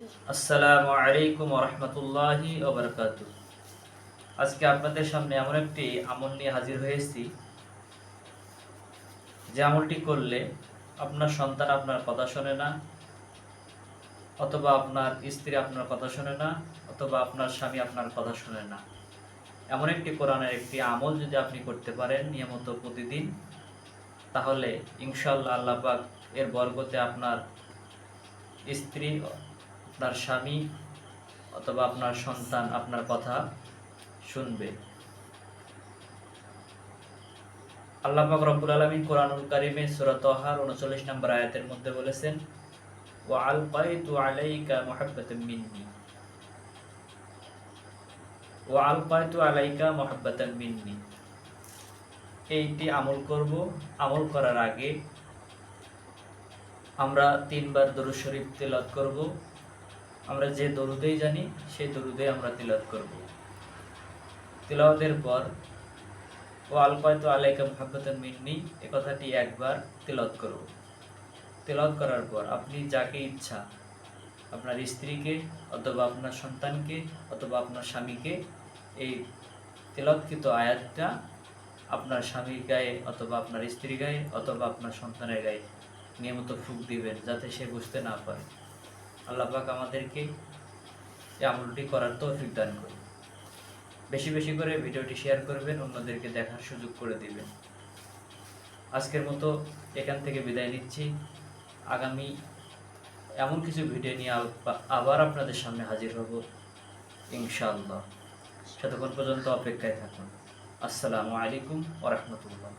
আসসালামু আলাইকুম রহমতুল্লাহি আজকে আপনাদের সামনে এমন একটি আমল নিয়ে হাজির হয়েছি যে আমলটি করলে আপনার সন্তান আপনার কথা শোনে না, অথবা আপনার স্ত্রী আপনার কথা শোনে না, অথবা আপনার স্বামী আপনার কথা শোনে না। এমন একটি কোরআনের একটি আমল যদি আপনি করতে পারেন নিয়মিত প্রতিদিন, তাহলে ইনশাল্লাহ আল্লাহ এর বরকতে আপনার স্ত্রী আপনার স্বামী অথবা আপনার সন্তান আপনার কথা শুনবে। আল্লাহ রব্বুল আলামিন কোরআনুল কারিমে সূরা তাহার 39 নম্বর আয়াতের মধ্যে বলেছেন, ওয়া আলকাইতু আলাইকা মুহাব্বাতাম মিন্নি। ওয়া আলকাইতু আলাইকা মুহাব্বাতাম মিন্নি। এইটি আমল করব, আমল করার আগে আমরা তিনবার দরুদ শরীফ তেলাওয়াত করব। আমরা যে দরুদেই জানি, সেই দরুদে আমরা তিলাওয়াত করব। তিলাওয়াতের পর, ও আলকায়তু আলাইকা মুহাব্বাতান মিন্নি এ কথাটি একবার তিলাওয়াত করব। তিলাওয়াত করার পর আপনি যাকে ইচ্ছা, আপনার স্ত্রীকে অথবা আপনার সন্তানকে অথবা আপনার স্বামীকে, এই তিলাওয়াতকৃত আয়াতটা আপনার স্বামীর গায়ে অথবা আপনার স্ত্রীর গায়ে অথবা আপনার সন্তানের গায়ে নিয়মিত ফুক দিবেন, যাতে সে বুঝতে না পারে। আল্লাহ পাক আমাদেরকে এই আমলটি করার তৌফিক দান করুন। বেশি বেশি করে ভিডিওটি শেয়ার করবেন, অন্যদেরকে দেখার সুযোগ করে দিবেন। আজকের মতো এখান থেকে বিদায় নিচ্ছি। আগামী এমন কিছু ভিডিও নিয়ে আবার আপনাদের সামনে হাজির হব, ইনশাআল্লাহ। ততক্ষণ পর্যন্ত অপেক্ষায় থাকুন। আসসালামু আলাইকুম ওরহমতুল্লাহ